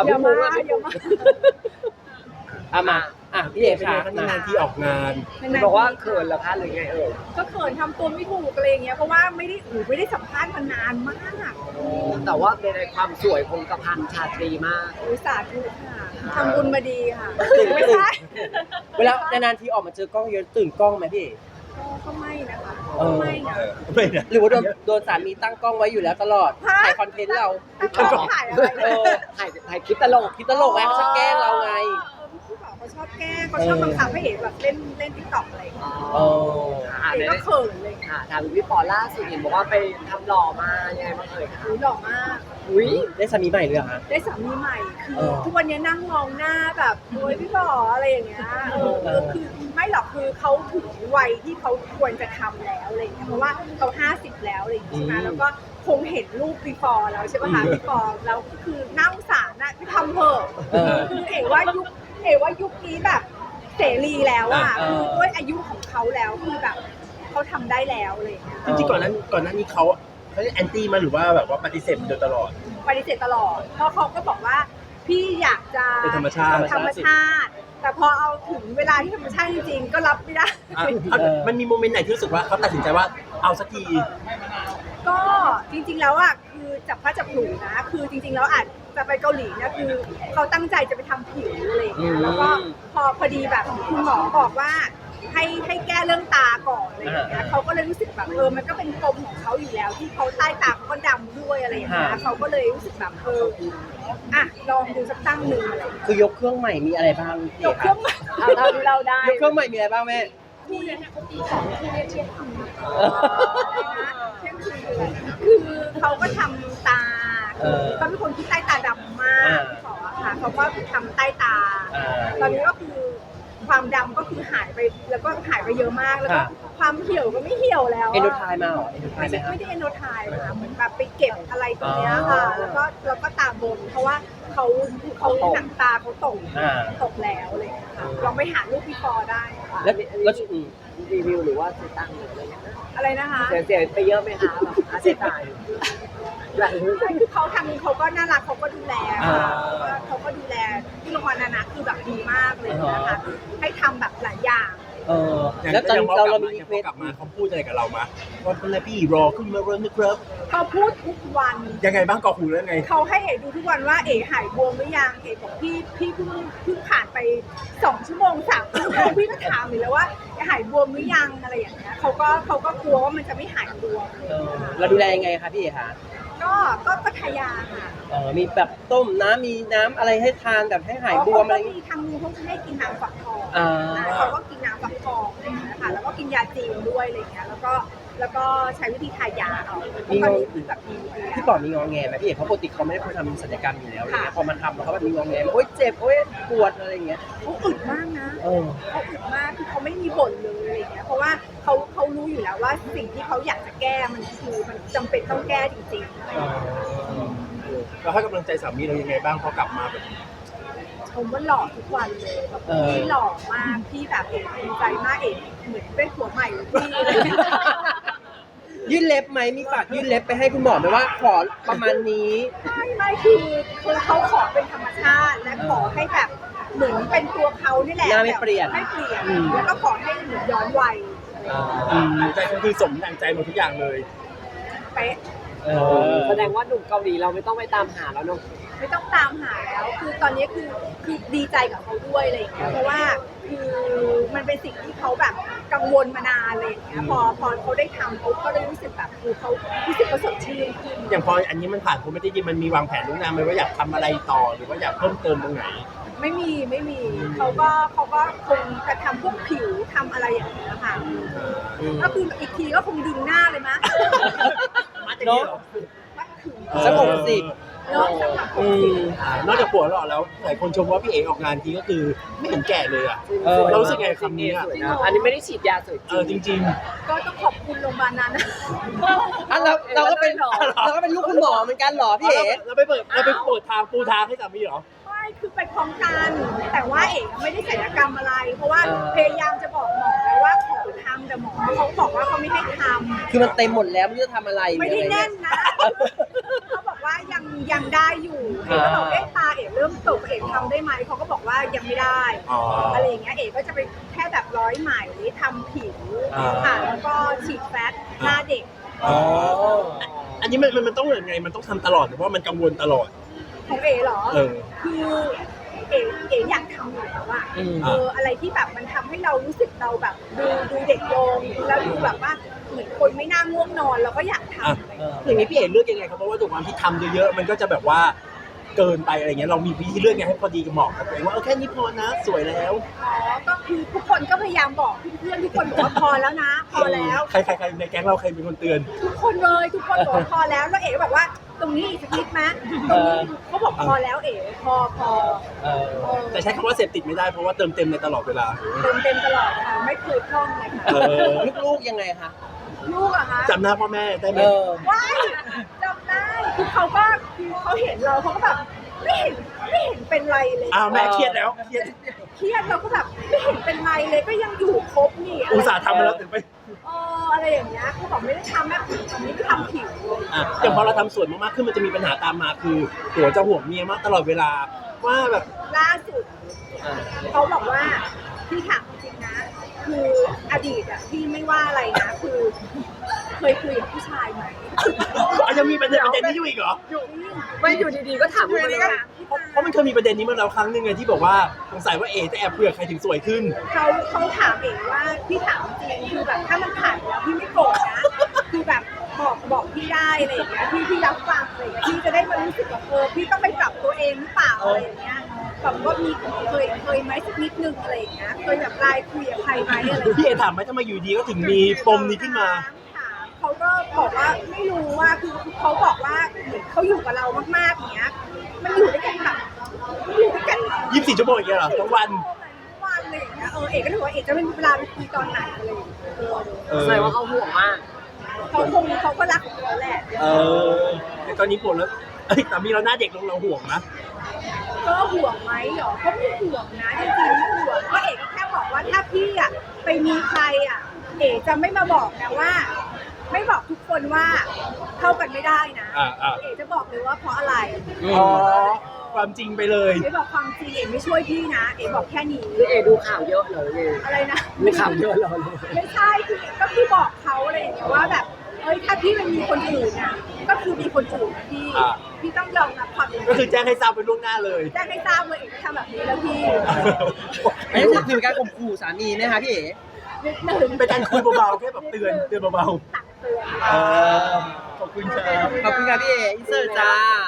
เอาเยพี่อะมุกมาอะกพี่เยมุอะกมากอะมาอะพี่เอกเป็นค่ะไงคะนานๆที่ออกงานเห็นบอกว่าเขินเหรอคะหรือไงเอ่ยก็เขินทำตัวไม่ถูกอะไรอย่างเงี้ยเพราะว่าไม่ได้อูไม่ได้สัมภาษณ์มานานมากแต่ว่าในความสวยคงกระพันชาตรีมาก อุตส่าห์ทุค่ะทำบุญมาดีค่ะไม่ใช่เวลานานๆทีออกมาเจอกล้องเยอะตื่นกล้องไหมพี่เอกก็ก็ไม่นะคะเออก็ไม่นะ ไม่นะหรือว่าโดนโดนสามีตั้งกล้องไว้อยู่แล้วตลอดฮะ ถ่ายคอนเทนต์เรา ตั้งกล้องถ่ายอะไรเอเนี่ยอถ่าย ถ่ายคลิปตลกคิดตลกไงเขาชอบแกล้งเราไงเออพี่บอกเขาชอบแกล้งเขาชอบบังคับให้เอ๋แบบเล่นเล่นติ๊กต็อกอะไรอย่างเงี้ยเอออ่าเอ๋เนี่ยก็เขินเลยค่ะทางพี่ปอล่าสุดเห็นบอกว่าไปทำหล่อมายังไงบ้างเอ่ยคะอุ้ยหล่อมาก อุ้ยได้สามีใหม่เลยเหรอฮะได้สามีใหม่คือ เออทุกวันนี้นั่งมองหน้าแบบโอ้ยพี่บออะไรอย่างเงี้ยเออเอคืออคือไม่หรอกคือเขาถึงวัยที่เขาควรจะทำแล้วอะไรอย่างเงี้ยเพราะว่าเขาห้าสิบแล้วอะไรอย่างเงี้ยใช่ไหมแล้วก็คงเห็นรูป before แล้วใช่ปะคะ before แล้วก็คือน่าสงสารนะที่ทำเถอะเออคือเอ๋ว่ายุคเอ๋ว่ายุคนี้แบบ เสรีแล้วอะเออคือด้วยอายุของเขาแล้วคือแบบเขาทำได้แล้วอะไรอย่างเงี้ยจริงๆก่อนนั้นก่อนหนั้นนี้เขาเขาแอนตี้มาหรือว่าแบบว่าปฏิเสธมาโดยตลอด ปฏิเสธตลอด เพราะเขาก็บอกว่าพี่อยากจะเป็นธรรมชาติ ธรรมชาติ แต่พอเอาถึงเวลาที่ธรรมชาติจริงๆก็รับไม่ได้ อะเอามันมีโมเมนต์ไหนที่รู้สึกว่าเขาตัดสินใจว่าเอาสักที ก็จริงๆแล้วอะคือจับพลัดจับผลูนะ คือจริงๆแล้วอาจ จะไปเกาหลีเนี่ยคือเขาตั้งใจจะไปทำผิวอะไรอย่างเงี้ยแล้วก็พอพอดีแบบคุณหมอบอกว่า ให้ให้แก้เรื่องตาก่อนอะไรอย่างเงี้ยเขาก็เลยรู้สึกแบบเออมันก็เป็นปมของเขาอยู่แล้ว ที่เขาใต้ตาเขาก็ดำด้วยอะไรอย่างเงี้ยเขาก็เลยรู้สึกแบบเอออะลองดูสักตั้งหนึ่งอะไรอย่างเงี้ยคือยกเครื่องใหม่มีอะไรบ้างพี่ยเอกกเครื่คะองใหม่เอาเท่าที่เราได้ยกเครื่องใหม่มีอะไรบ้างแม่คู่เนี่ยเขาตีสองคู่เนี่ยเทียบทำนะเที่ยงคืนคือเขาก็ทำตา เออ เขาเป็นคนที่ใต้ตาดำมากอ่าขอค่ะเขาก็ทำใต้ตาอ่าตอนนี้ก็คือความดำก็คือหายไปแล้วก็หายไปเยอะมากแล้วก็ค่ะ ความเหี่ยวก็ไม่เหี่ยวแล้วะเอนโดไทน์มาเหรอเอนโดไทไม่น์ไหมใช่ฮะไม่ได้เอนโดไทน์ค่ะเหมือนแบบไปเก็บอะไรตรงเนี้ยค่ะ อ๋อแล้วก็แล้วก็ตาบนเพราะว่าเขาเขาหนังตาเขาตกอ่าตกแล้วอะไรอย่างเลยค่ะลองไปหารูปพี่ฟอได้แล้วแล้วอืมรีวิวหรือว่าติดตั้งหรืออะไรเงี้ยอะไรนะคะ เสียเสียไปเยอะไหมคะแบบค่าใช้จ่าย แบบใช่คือเขาทำเขาก็น่ารักเขาก็ดูแลค่ะอ่าเขาก็ดูแลที่โรงพยาบาลนานะคือแบบดีมากเลยนะคะให้ทำแบบหลายอย่าง เอออย่างแล้วตอนอย่างพอเรากลัเราบมีมารีอย่างเควพอสกลับมาเขาพูดอะไรกับเรามะว่าเป็นไรพี่รอขึ้นมาเริ่มนะครับเขาพูดทุกวัน ยังไงบ้างกอหูแล้วไง เขาให้เอ๋ดูทุกวันว่าเอ๋หายบวมหรือยังเอ๋บอกพี่พี่เพิ่งเพิ่งผ่านไปสองชั่วโมงสามชั่วโมงพี่ก็ถามอยู่แล้วว่าหายบวมหรือยังอะไรอย่างเงี้ยเขาก็เขาก็กลัวว่ามันจะไม่หายบวม เออเราดูแลยังไงคะพี่เอกคะ ก็ก็ก็ทายาค่ะเออมีแบบต้มน้ำมีน้ำอะไรให้ทานแบบให้หายบวมอะไรเขาก็มีทางนึงเขาจะให้กินน้ำฝักทองอ่านะเขาก็กินน้ำฝักทองอะไรอย่างเงี้ยค่ะแล้วก็กินยาจีนด้วยอะไรอย่างเงี้ยแล้วก็ แล้วก็ใช้วิธีทายาเอาตอนนี้คือแบบดีดีพี่ป๋อมีงอแงไหมพี่เอกเพราะปกติเขาไม่ได้คนทำศัลยกรรมอยู่แล้วอะไรเงี้ยพอมาทำแล้วเขาแบบมีงอแงโอ๊ยเจ็บโอ๊ยปวดอะไรอย่างเงี้ย เขาอึดมากนะเออ เขาอึดมากคือเขาไม่มีบ่นเลยอะไรเงี้ยเพราะว่าเขาเขารู้อยู่แล้วว่าสิ่งที่เขาอยากจะแก้มันคือมันจำเป็นต้องแก้จริงเราให้กำลังใจสามีเรายังไงบ้างพอกลับมาแบบๆชมว่าหล่อทุกวันเลยแบบเออ พี่หล่อมากพี่แบบเอกภูมิใจมากเอกเหมือนเป็นผัวใหม่เลยพี่อะไรเงี้ย ยื่นเล็บไหมมีฝากยื่นเล็บไปให้คุณหมอไหมว่า ขอประมาณนี้ ไม่ไม่คือคือเขาขอเป็นธรรมชาติ และขอให้แบบเหมือนเป็นตัวเขานี่แหละหน้าไม่เปลี่ยน ไม่เปลี่ยนอืมแล้วก็ขอให้เหมือนย้อนวัยอืมใจก็คือสมดังใจหมดทุกอย่างเลยเป๊ะเออแสดงว่าหนุ่มเกาหลีเราไม่ต้องไปตามหาแล้วเนาะไม่ต้องตามหาแล้ว คือตอนนี้คือคือดีใจกับเขาด้วยอะไรอย่างเงี้ยเพราะว่าคือมันเป็นสิ่งที่เขาแบบ กังวลมานานอะไรอย่างเงี้ยพอพอเขาได้ทำปุ๊บก็เลยรู้สึกแบบคือเขารู้สึกเขาสดชื่นขึ้นอย่างพออันนี้มันผ่านคุณไม่ได้ยินมันมีวางแผนล่วงหน้าไหมว่าอยากทำอะไรต่อหรือว่าอยากเพิ่มเติมตรงไหน ไม่มีไม่มีเขาก็เขาก็คงจะทำพวกผิวทำอะไรอย่างเงี้ยค่ะอืมก็คืออีกทีก็คงดึงหน้าเลยมั้ยเนาะมัดขึงสักหกสิบเนาะสักหกอืสิบมอ่านอกจากผัวหล่อแล้วหลายคนชมว่าพี่เอกออกงานทีก็คือไม่เห็นแก่เลยอะ เออ เรารู้สึกไงกับคำนี้อะสวยนะอันนี้ไม่ได้ฉีดยาสวยเออจริง ก็ต้องขอบคุณโรงพยาบาลนั้นนะอะเราเราก็เป็นหรอเราก็เป็นลูกคุณหมอเหมือนกันเหรอๆพี่เอ๋เราไปเปิดเราไปเปิดทางปูทางให้สามีเหรอ ไม่คือไปพร้อมกันแต่ว่าเอกไม่ได้ศัลยกรรมอะไร เพราะว่าพยายามจะบอกหมอแล้วว่าขอทำแต่หมอเขาบอกว่าเขาไม่ให้ทคือมันเต็มหมดแล้วไม่รู้จะทำอะไรำไม่ได้หรืออะรแน่เงี้นยนะเขาบอกว่า ยังยังได้อยู่เอกก็บอกเอ๊ะตาเอกเริ่มตกเอกทำได้ไหมเขาก็บอกว่ายังไม่ได้อ๋อออะไรอย่างเงี้ยเอกก็จะไปแค่แบบร้อยไหมทำผิวอ่า ค่ะแล้วก็ฉีดแฟตหน้าเด็ก อ๋อ อันนี้มันมันมันต้องยังไง มันต้องทำตลอดหรือว่ามันกังวลตลอด ของเอเหรอ เออ คือ เอเออยากทำอยู่แล้วอะอืม เอออะไรที่แบบมันทำให้เรารู้สึกเราแบบดูดูเด็กลงแล้วดูแบบว่าเหมือนคนไม่น่าง่วงนอนเราก็อยากทำ อะอะไรอย่างเงี้ยอย่างนี้พี่เอ๋เลือกยังไงครับเพราะว่าด้วยความที่ทำเยอะๆมันก็จะแบบว่าเกินไปอะไรเงี้ยเรามีวิธีเลือกยังไงให้พอดีกับเหมาะกับตัวเองว่าเออแค่นี้พอนะสวยแล้วอ๋อ ก็คือทุกคนก็พยายามบอกเพื่อนๆทุกคนบอกว่าพอแล้วนะ พอแล้ว ใครใครใครในแก๊งเราใครเป็นคนเตือน ทุกคนเลยทุกคนบอกว่าพอแล้วแล้วเอ๋ก็บอกว่า ตรงนี้อีกสักนิดไหมตรงนี้เขา บอกพอแล้วเอ๋พอพอเออเออแต่ใช้คำว่าเสพติดไม่ได้เพราะว่าเติมเต็มในตลอดเวลา เต็มเต็มตลอดค่ะไม่เคยพร่องเลยค่ะเออลูกๆยังไงคะลูกอะคะจำหน้าพ่อแม่ได้ไหมเออว้ายจำได้คือเขาก็คือเขาเห็นเราเขาก็แบบไม่เห็นไม่เห็นเป็นไรเลยอ้าวแม่เครียดแล้วเครียดเครียดเราก็แบบไม่เห็นเป็นไรเลยก็ยังอยู่ครบนี่ะไรอุตส่าห์ทำมาแล้วถึงไปเอออะไรอย่างเงี้ยเขาบอกไม่ได้ทำแบบตอนนี้ไม่ทำผิวเลยอะอย่างพอเราทำสวยมากๆขึ้นมันจะมีปัญหาตามมาคือหัวจะห่วงเมียมากตลอดเวลาว่าแบบล่าสุด อ่าเขาบอกว่าพี่ถามจริงๆนะ คืออดีตอะพี่ไม่ว่าอะไรนะ คือ เคยคุยกับผู้ชายไหมอาจจะมีประเด็นประเด็นนี้อยู่อีกเหรออยู่ไม่อยู่ดีๆก็ถามอยู่มาเลดียก็ว่าถามพี่เพราะตาเพราะมันเคยมีประเด็นนี้มาแล้วครั้งหนึ่งไงที่บอกว่าสงสัยว่าเอ๋จะแอบคุยกับใครถึงสวยขึ้น เขาเขาถามเองว่าพี่ถามจริงคือแบบถ้ามันผ่านไปแล้วพี่ไม่โกรธนะ คือแบบบอกบอกพี่ได้อะไรอย่างเงี้ยพี่พี่รับฟังอะไรอย่างเงี้ยพี่จะได้มารู้สึกว่าเออพี่ต้องไปปรับตัวเองหรือเปล่าอะไรอย่างเงี้ยแบบว่ามีเคยเคยไหมสักนิดนึงอะไรอย่างเงี้ยเคยแบบไลน์คุยกับใครไหมอะไรอย่างเงี้ย พี่เอ๋ถามไหมทำไมอยู่ดีก็ถึงมีปมนี้ขึ้นมาถาม เขาก็บอกว่าไม่รู้ว่าคือเขาบอกว่าเหมือนเขาอยู่กับเรามากๆอย่างเงี้ย มันอยู่ด้วยกันแบบมันอยู่ด้วยกัน24ชั่วโมงอย่างเงี้ยเหรอทั้งวันทั้งวันเลยอย่างเงี้ยเออเอกก็ถือว่าเอกจะไม่มีเวลาไปคุยตอนไหนอะไรอย่างเงี้ยเออเออแสดงว่าเขาห่วงมาก เขาคงเขาก็รักของเขาแหละ เออแต่ตอนนี้ปวดแล้วเอ้ยสามีเราหน้าเด็กลงเราห่วงนะ ก็ห่วงไหมเหรอก็ไม่ห่วงนะจริงๆไม่ห่วงก็เอกก็แค่บอกว่าถ้าพี่อะไปมีใครอะ เอกจะไม่มาบอกนะว่า ไม่บอกทุกคนว่าเข้ากันไม่ได้นะอ่าอ่า เอกจะบอกเลยว่าเพราะอะไร อ๋อ ความจริงไปเลย เอกบอกความจริงเอกไม่ช่วยพี่นะ เอกบอกแค่นี้คือเอดูข่าวเยอะเลยเออะไรนะ ดูข่าวเยอะเลยไม่ใช่คือก็คือบอกเขาอะไรอย่างเงี้ยว่าแบบเอ้ยถ้าพี่มันมีคนอื่นอะก็คือมีคนอื่นนะพี่อ่า พี่ต้องยอมรับความเป็นก็คือแจ้งให้ทราบไปล่วงหน้าเลย แจ้งให้ทราบว่าเอกทำแบบนี้แล้วพี่อันนี้ถือเป็นการข่มขู่สามีไหมคะพี่เอ๋ นิดหนึ่งเป็นการคุยเบาๆแค่แบบเตือนเตือนเบา ตัก เตือน เออขอบคุณครับ ขอบคุณครับพี่เออินเสิร์ตจ้า